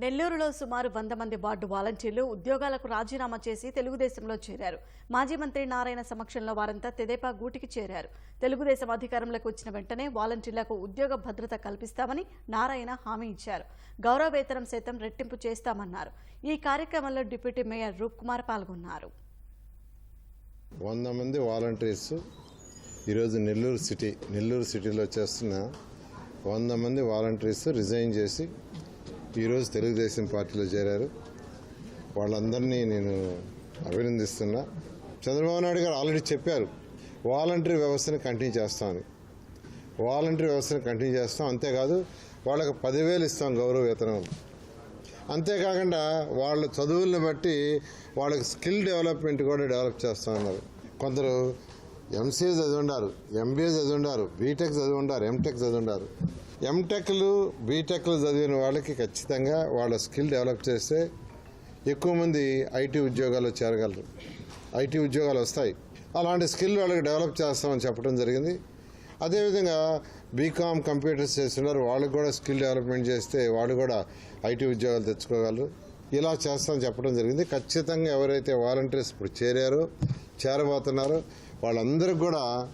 నెల్లూరులో సుమారు వంద మంది వార్డు వాలంటీర్లు ఉద్యోగాలకు రాజీనామా చేసి తెలుగుదేశంలో చేరారు. మాజీ మంత్రి నారాయణ సమక్షంలో వారంతా తెదేపా గూటికి చేరారు. తెలుగుదేశం అధికారంలోకి వచ్చిన వెంటనే వాలంటీర్లకు ఉద్యోగ భద్రత కల్పిస్తామని నారాయణ హామీ ఇచ్చారు. గౌరవ వేతనం సైతం రెట్టింపు చేస్తామన్నారు. ఈ కార్యక్రమంలో డిప్యూటీ మేయర్ రూప్ కుమార్ పాల్గొన్నారు. వంద మంది వాలంటీర్స్ ఈరోజు నెల్లూరు సిటీ నెల్లూరు సిటీలో చేస్తున్న వంద మంది వాలంటీర్స్ రిజైన్ చేసి ఈరోజు తెలుగుదేశం పార్టీలో చేరారు. వాళ్ళందరినీ నేను అభినందిస్తున్నా. చంద్రబాబు నాయుడు గారు ఆల్రెడీ చెప్పారు వాలంటరీ వ్యవస్థను కంటిన్యూ చేస్తామని వాలంటరీ వ్యవస్థను కంటిన్యూ చేస్తాం అంతేకాదు వాళ్ళకి పదివేలు ఇస్తాం గౌరవ వేతనం. అంతేకాకుండా వాళ్ళ చదువులను బట్టి వాళ్ళకి స్కిల్ డెవలప్మెంట్ కూడా డెవలప్ చేస్తామన్నారు కొందరు ఎంసీఏ చదివి ఉండారు ఎంబీఏ చదివి ఉండారు బీటెక్ చదివి ఉండారు ఎంటెక్ చదివి ఉండారు. ఎంటెక్లు బీటెక్లు చదివిన వాళ్ళకి ఖచ్చితంగా వాళ్ళ స్కిల్ డెవలప్ చేస్తే ఎక్కువ మంది ఐటీ ఉద్యోగాల్లో చేరగలరు. ఐటీ ఉద్యోగాలు వస్తాయి. అలాంటి స్కిల్ వాళ్ళకి డెవలప్ చేస్తామని చెప్పడం జరిగింది. అదేవిధంగా బీకామ్ కంప్యూటర్స్ చేస్తున్నారు. వాళ్ళకి కూడా స్కిల్ డెవలప్మెంట్ చేస్తే వాళ్ళు కూడా ఐటీ ఉద్యోగాలు తెచ్చుకోగలరు. ఇలా చేస్తామని చెప్పడం జరిగింది. ఖచ్చితంగా ఎవరైతే వాలంటీర్స్ ఇప్పుడు చేరారో చేరబోతున్నారో వాళ్ళందరికీ కూడా